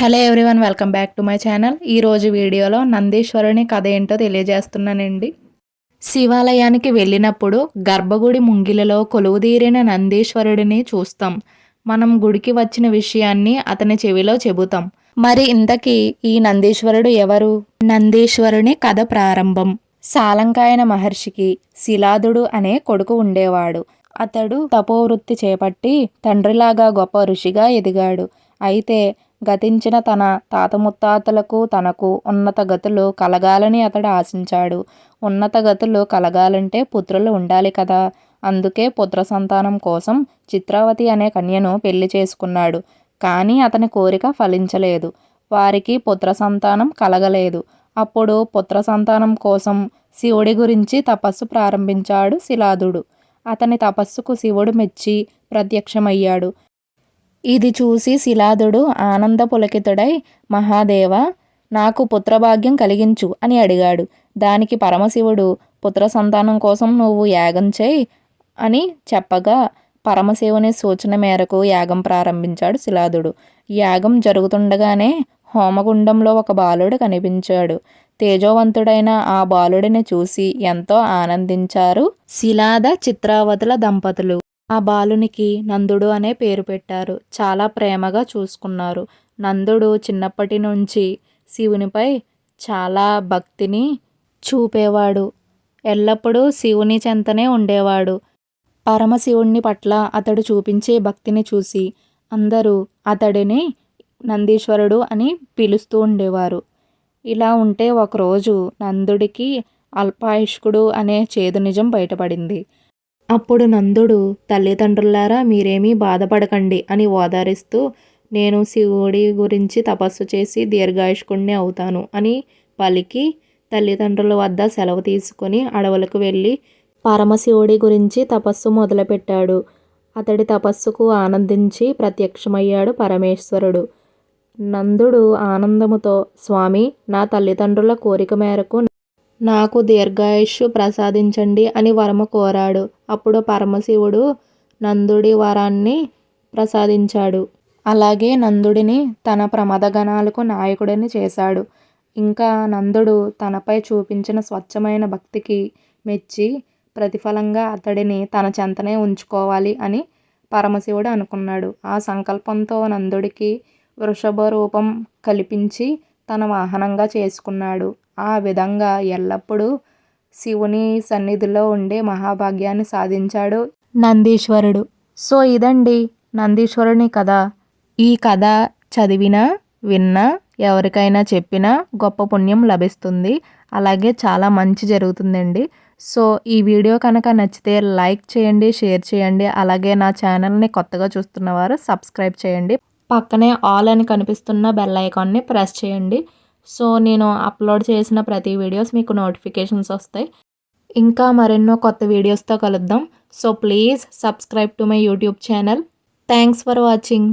Hello everyone welcome back to my channel. ఈరోజు వీడియోలో నందీశ్వరుని కథ ఏంటో తెలియజేస్తున్నానండి. శివాలయానికి వెళ్ళినప్పుడు గర్భగుడి ముంగిలలో కొలువుదీరిన నందీశ్వరుడిని చూస్తాం. మనం గుడికి వచ్చిన విషయాన్ని అతని చెవిలో చెబుతాం. మరి ఇంతకీ ఈ నందీశ్వరుడు ఎవరు? నందీశ్వరుని కథ ప్రారంభం. సాలంకాయన మహర్షికి శిలాదుడు అనే కొడుకు ఉండేవాడు. అతడు తపోవృత్తి చేపట్టి తండ్రిలాగా గొప్ప ఋషిగా ఎదిగాడు. అయితే గతించిన తన తాత ముత్తాతలకు తనకు ఉన్నత గతులు కలగాలని అతడు ఆశించాడు. ఉన్నత గతులు కలగాలంటే పుత్రులు ఉండాలి కదా. అందుకే పుత్ర సంతానం కోసం చిత్రావతి అనే కన్యను పెళ్ళి చేసుకున్నాడు. కానీ అతని కోరిక ఫలించలేదు. వారికి పుత్ర సంతానం కలగలేదు. అప్పుడు పుత్ర సంతానం కోసం శివుడి గురించి తపస్సు ప్రారంభించాడు శిలాదుడు. అతని తపస్సుకు శివుడు మెచ్చి ప్రత్యక్షమయ్యాడు. ఇది చూసి శిలాదుడు ఆనంద పులకితుడై మహాదేవ నాకు పుత్రభాగ్యం కలిగించు అని అడిగాడు. దానికి పరమశివుడు పుత్ర సంతానం కోసం నువ్వు యాగం చేయి అని చెప్పగా పరమశివుని సూచన మేరకు యాగం ప్రారంభించాడు శిలాదుడు. యాగం జరుగుతుండగానే హోమగుండంలో ఒక బాలుడు కనిపించాడు. తేజోవంతుడైన ఆ బాలుడిని చూసి ఎంతో ఆనందించారు శిలాద చిత్రావతుల దంపతులు. ఆ బాలునికి నందుడు అనే పేరు పెట్టారు. చాలా ప్రేమగా చూసుకున్నారు. నందుడు చిన్నప్పటి నుంచి శివునిపై చాలా భక్తిని చూపేవాడు. ఎల్లప్పుడూ శివుని చెంతనే ఉండేవాడు. పరమశివుణ్ణి పట్ల అతడు చూపించే భక్తిని చూసి అందరూ అతడిని నందీశ్వరుడు అని పిలుస్తూ ఉండేవారు. ఇలా ఉంటే ఒకరోజు నందుడికి అల్పాయుష్కుడు అనే చేదు నిజం బయటపడింది. అప్పుడు నందుడు తల్లిదండ్రులారా మీరేమీ బాధపడకండి అని ఓదారిస్తూ నేను శివుడి గురించి తపస్సు చేసి దీర్ఘాయుష్కుణ్ణి అవుతాను అని పలికి తల్లిదండ్రుల వద్ద సెలవు తీసుకొని అడవులకు వెళ్ళి పరమశివుడి గురించి తపస్సు మొదలుపెట్టాడు. అతడి తపస్సుకు ఆనందించి ప్రత్యక్షమయ్యాడు పరమేశ్వరుడు. నందుడు ఆనందముతో స్వామి నా తల్లిదండ్రుల కోరిక మేరకు నాకు దీర్ఘాయుష్షు ప్రసాదించండి అని వరము కోరాడు. అప్పుడు పరమశివుడు నందుడి వరాన్ని ప్రసాదించాడు. అలాగే నందుడిని తన ప్రమదగణాలకు నాయకుడిని చేశాడు. ఇంకా నందుడు తనపై చూపించిన స్వచ్ఛమైన భక్తికి మెచ్చి ప్రతిఫలంగా అతడిని తన చెంతనే ఉంచుకోవాలి అని పరమశివుడు అనుకున్నాడు. ఆ సంకల్పంతో నందుడికి వృషభ రూపం కల్పించి తన వాహనంగా చేసుకున్నాడు. ఆ విధంగా ఎల్లప్పుడూ శివుని సన్నిధిలో ఉండే మహాభాగ్యాన్ని సాధించాడు నందీశ్వరుడు. సో ఇదండి నందీశ్వరుని కథ. ఈ కథ చదివినా విన్నా ఎవరికైనా చెప్పినా గొప్ప పుణ్యం లభిస్తుంది. అలాగే చాలా మంచి జరుగుతుందండి. సో ఈ వీడియో కనుక నచ్చితే లైక్ చేయండి షేర్ చేయండి. అలాగే నా ఛానల్ని కొత్తగా చూస్తున్నవారు సబ్స్క్రైబ్ చేయండి. పక్కనే ఆల్ అని కనిపిస్తున్న బెల్ ఐకాన్ని ప్రెస్ చేయండి. సో నేను అప్లోడ్ చేసిన ప్రతి వీడియోస్ మీకు నోటిఫికేషన్స్ వస్తాయి. ఇంకా మరెన్నో కొత్త వీడియోస్తో కలుద్దాం. So please subscribe to my YouTube channel. Thanks for watching.